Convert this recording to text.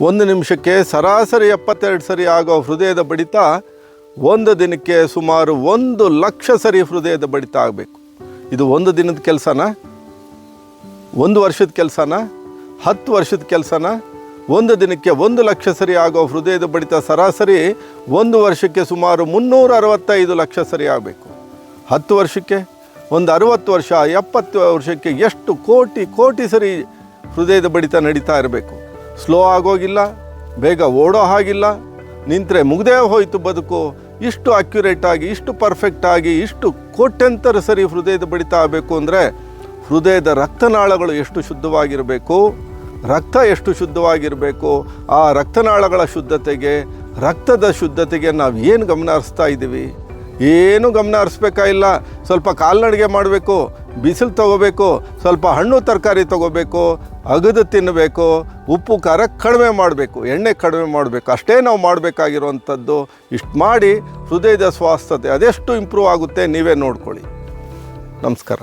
ಒಂದು ನಿಮಿಷಕ್ಕೆ ಸರಾಸರಿ ಎಪ್ಪತ್ತೆರಡು ಸರಿ ಆಗೋ ಹೃದಯದ ಬಡಿತ ಒಂದು ದಿನಕ್ಕೆ ಸುಮಾರು ಒಂದು ಲಕ್ಷ ಸರಿ ಹೃದಯದ ಬಡಿತ ಆಗಬೇಕು. ಇದು ಒಂದು ದಿನದ ಕೆಲಸನ? ಒಂದು ವರ್ಷದ ಕೆಲಸನ? ಹತ್ತು ವರ್ಷದ ಕೆಲಸನ? ಒಂದು ದಿನಕ್ಕೆ ಒಂದು ಲಕ್ಷ ಸರಿ ಆಗೋ ಹೃದಯದ ಬಡಿತ ಸರಾಸರಿ ಒಂದು ವರ್ಷಕ್ಕೆ ಸುಮಾರು ಮುನ್ನೂರ ಅರವತ್ತೈದು ಲಕ್ಷ ಸರಿ ಆಗಬೇಕು. ಹತ್ತು ವರ್ಷಕ್ಕೆ? ಒಂದು ಅರುವತ್ತು ವರ್ಷ, ಎಪ್ಪತ್ತು ವರ್ಷಕ್ಕೆ ಎಷ್ಟು ಕೋಟಿ ಕೋಟಿ ಸರಿ ಹೃದಯದ ಬಡಿತ ನಡೀತಾ ಇರಬೇಕು. ಸ್ಲೋ ಆಗೋಗಿಲ್ಲ, ಬೇಗ ಓಡೋ ಹಾಗಿಲ್ಲ. ನಿಂತರೆ ಮುಗ್ದೇ ಹೋಯಿತು ಬದುಕು. ಇಷ್ಟು ಅಕ್ಯುರೇಟ್ ಆಗಿ, ಇಷ್ಟು ಪರ್ಫೆಕ್ಟ್ ಆಗಿ, ಇಷ್ಟು ಕೋಟ್ಯಂತರ ಸರಿ ಹೃದಯದ ಬಡಿತ ಆಗಬೇಕು ಅಂದರೆ ಹೃದಯದ ರಕ್ತನಾಳಗಳು ಎಷ್ಟು ಶುದ್ಧವಾಗಿರಬೇಕು, ರಕ್ತ ಎಷ್ಟು ಶುದ್ಧವಾಗಿರಬೇಕು, ಆ ರಕ್ತನಾಳಗಳ ಶುದ್ಧತೆಗೆ, ರಕ್ತದ ಶುದ್ಧತೆಗೆ ನಾವು ಏನು ಗಮನ ಹರಿಸ್ತಾ ಇದ್ದೀವಿ ಏನು ಗಮನ ಹರಿಸ್ಬೇಕಾಗಿಲ್ಲ ಸ್ವಲ್ಪ ಕಾಲ್ನಡಿಗೆ ಮಾಡಬೇಕು. ಬಿಸಿಲು ತಗೋಬೇಕು, ಸ್ವಲ್ಪ ಹಣ್ಣು ತರಕಾರಿ ತಗೋಬೇಕು, ಅಗದು ತಿನ್ನಬೇಕು, ಉಪ್ಪು, ಖಾರ ಕಡಿಮೆ ಮಾಡಬೇಕು, ಎಣ್ಣೆ ಕಡಿಮೆ ಮಾಡಬೇಕು, ಅಷ್ಟೇ ನಾವು ಮಾಡಬೇಕಾಗಿರುವಂಥದ್ದು. ಇಷ್ಟು ಮಾಡಿ ಹೃದಯದ ಸ್ವಾಸ್ಥ್ಯತೆ ಅದೆಷ್ಟು ಇಂಪ್ರೂವ್ ಆಗುತ್ತೆ ನೀವೇ ನೋಡ್ಕೊಳ್ಳಿ. ನಮಸ್ಕಾರ.